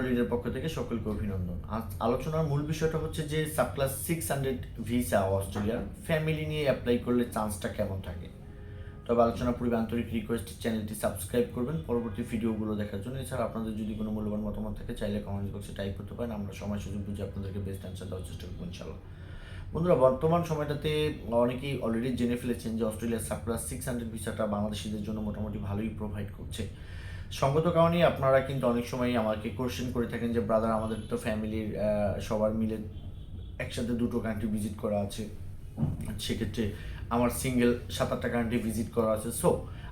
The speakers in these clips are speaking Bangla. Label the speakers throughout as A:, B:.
A: হলিডের পক্ষ থেকে সকলকে অভিনন্দন। আলোচনার মূল বিষয়টা হচ্ছে যে সাবক্লাস সিক্স হান্ড্রেড ভিসা অস্ট্রেলিয়ার ফ্যামিলি নিয়ে অ্যাপ্লাই করলে চান্সটা কেমন থাকে? তবে আলোচনা পূর্বে আন্তরিক রিকোয়েস্ট চ্যানেলটি সাবস্ক্রাইব করবেন। পরবর্তী ভিডিওগুলো দেখার জন্য। এছাড়া আপনাদের যদি কোনো মূল্যবান মতামত থাকে, চাইলে কমেন্ট বক্সে টাইপ করতে পারেন। আমরা সময় সুযোগ বুঝে আপনাদেরকে বেস্ট অ্যান্সার দেওয়ার চেষ্টা করব ইনশাল্লাহ বন্ধুরা, বর্তমান সময়টাতে অনেকেই অলরেডি জেনে ফেলেছেন যে অস্ট্রেলিয়ার সাপ্লাস সিক্স হান্ড্রেড ভিসাটা বাংলাদেশিদের জন্য মোটামুটি ভালোই প্রোভাইড করছে। সঙ্গত কারণে আপনারা কিন্তু অনেক সময় আমাকে কোশ্চেন করে থাকেন যে ব্রাদার আমাদের তো ফ্যামিলির সবার মিলে একসাথে দুটো কান্ট্রি ভিজিট করা আছে। সেক্ষেত্রে আমার সিঙ্গেল সাত, আটটা কান্ট্রি ভিজিট করা আছে। সো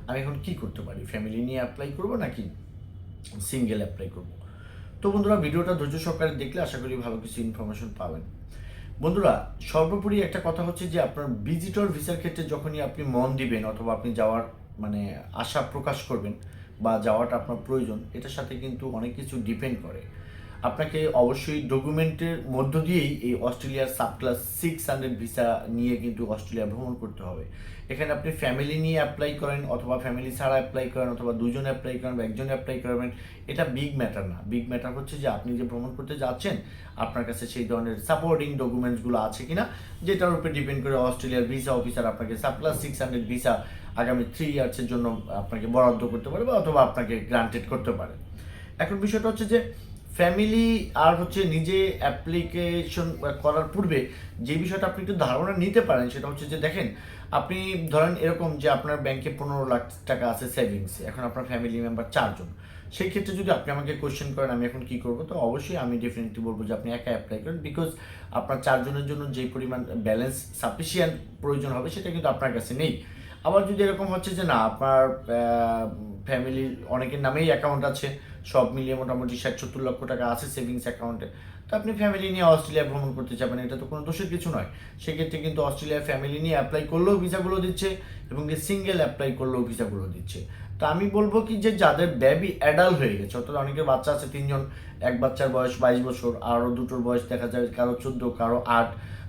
A: আমি এখন কি করতে পারি? ফ্যামিলি নিয়ে অ্যাপ্লাই করব নাকি সিঙ্গেল অ্যাপ্লাই করব? তো বন্ধুরা, ভিডিওটা ধৈর্য সহকারে দেখলে আশা করি ভালো কিছু ইনফরমেশন পাবেন। বন্ধুরা, সর্বোপরি একটা কথা হচ্ছে যে, আপনার ভিজিটর ভিসার ক্ষেত্রে যখনই আপনি মন দিবেন অথবা আপনি যাওয়ার মানে আশা প্রকাশ করবেন বা যাওয়াটা আপনার প্রয়োজন এটার সাথে কিন্তু অনেক কিছু ডিপেন্ড করে। আপনাকে অবশ্যই ডকুমেন্টের মধ্য দিয়েই এই অস্ট্রেলিয়ার সাবক্লাস সিক্স হান্ড্রেড ভিসা নিয়ে কিন্তু অস্ট্রেলিয়া ভ্রমণ করতে হবে। এখানে আপনি ফ্যামিলি নিয়ে অ্যাপ্লাই করেন অথবা ফ্যামিলি ছাড়া অ্যাপ্লাই করেন অথবা দুজন অ্যাপ্লাই করেন বা একজন অ্যাপ্লাই করবেন এটা বিগ ম্যাটার না। বিগ ম্যাটার হচ্ছে যে আপনি যে ভ্রমণ করতে যাচ্ছেন, আপনার কাছে সেই ধরনের সাপোর্টিং ডকুমেন্টসগুলো আছে কিনা, যেটার উপরে ডিপেন্ড করে অস্ট্রেলিয়ার ভিসা অফিসার আপনাকে সাবক্লাস সিক্স হান্ড্রেড ভিসা আগামী থ্রি ইয়ার্সের জন্য আপনাকে বরাদ্দ করতে পারে বা অথবা আপনাকে গ্রান্টেড করতে পারে। এখন বিষয়টা হচ্ছে যে ফ্যামিলি আর হচ্ছে নিজে অ্যাপ্লিকেশন করার পূর্বে যে বিষয়টা আপনি একটু ধারণা নিতে পারেন সেটা হচ্ছে যে দেখেন, আপনি ধরেন এরকম যে আপনার ব্যাংকে পনেরো লাখ টাকা আছে সেভিংসে এখন আপনার ফ্যামিলি মেম্বার চারজন। সেই ক্ষেত্রে যদি আপনি আমাকে কোয়েশ্চেন করেন আমি এখন কি করব, তো অবশ্যই আমি ডেফিনেটলি বলব যে আপনি একা অ্যাপ্লাই করেন বিকজ আপনার চারজনের জন্য যে পরিমাণ ব্যালেন্স সাফিসিয়েন্ট প্রয়োজন হবে সেটা কিন্তু আপনার কাছে নেই। আবার যদি এরকম হচ্ছে যে না, আপনার ফ্যামিলির অনেকের নামেই অ্যাকাউন্ট আছে সব মিলিয়ে মোটামুটি ষাট, সত্তর লক্ষ টাকা আছে সেভিংস অ্যাকাউন্টে তো আপনি ফ্যামিলি নিয়ে অস্ট্রেলিয়া ভ্রমণ করতে যাবেন এটা তো কোনো দোষের কিছু নয়। সেক্ষেত্রে কিন্তু অস্ট্রেলিয়া ফ্যামিলি নিয়ে অ্যাপ্লাই করলেও ভিসাগুলো দিচ্ছে এবং যে সিঙ্গেল অ্যাপ্লাই করলেও ভিসাগুলো দিচ্ছে। তো আমি বলব কি যে যাদের বেবি অ্যাডাল্ট হয়ে গেছে, অর্থাৎ অনেকের বাচ্চা আছে তিনজন, এক বাচ্চার বয়স বাইশ বছর, আরও দুটোর বয়স দেখা যায়, কারও চোদ্দ, কারও আট।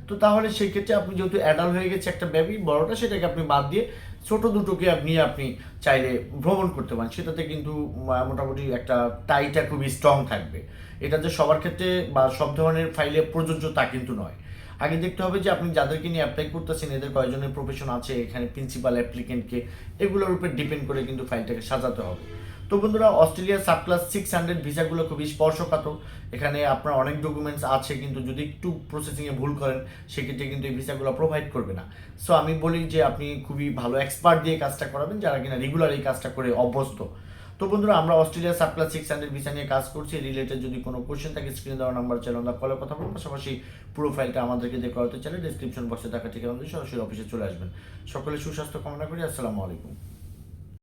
A: তো তাহলে সেই ক্ষেত্রে আপনি যেহেতু অ্যাডাল্ট হয়ে গেছে একটা বেবি বড়টা সেটাকে আপনি বাদ দিয়ে ছোট দুটোকে আপনি আপনি চাইলে ভ্রমণ করতে পারেন। সেটাতে কিন্তু মোটামুটি একটা টাইটা খুবই স্ট্রং থাকবে। এটা যে সবার ক্ষেত্রে বা সব ধরনের ফাইলে প্রযোজ্য তা কিন্তু নয়। আগে দেখতে হবে যে আপনি যাদেরকে নিয়ে অ্যাপ্লাই করতেছেন, এদের কয়জনের প্রফেশন আছে, এখানে প্রিন্সিপাল অ্যাপ্লিকেন্টকে এগুলোর উপর ডিপেন্ড করে কিন্তু ফাইলটাকে সাজাতে হবে। তো বন্ধুরা Australia sub class six hundred ভিসাগুলো খুবই স্পর্শকাতর। এখানে আপনার অনেক ডকুমেন্টস আছে, কিন্তু যদি একটু প্রসেসিংয়ে ভুল করেন, সেক্ষেত্রে কিন্তু এই ভিসাগুলো প্রোভাইড করবে না। সো আমি বলি যে আপনি খুবই ভালো এক্সপার্ট দিয়ে কাজটা করাবেন, যারা কিনা রেগুলার এই কাজটা করে অভ্যস্ত। তো বন্ধুরা, আমরা Australia subclass six hundred visa নিয়ে কাজ করছি। রিলেটেড যদি কোনো কোশ্চেন থাকে স্ক্রিনে দেওয়া নাম্বার চাইলে আমরা কলে কথা বলব। পাশাপাশি পুরো ফাইলটা আমাদেরকে দিয়ে করাতে চাইলে ডিসক্রিপশন বক্সে থাকা দিয়ে সরাসরি অফিসে চলে আসবেন। সকলে সুস্বাস্থ্য কামনা করি। আসসালামু আলাইকুম।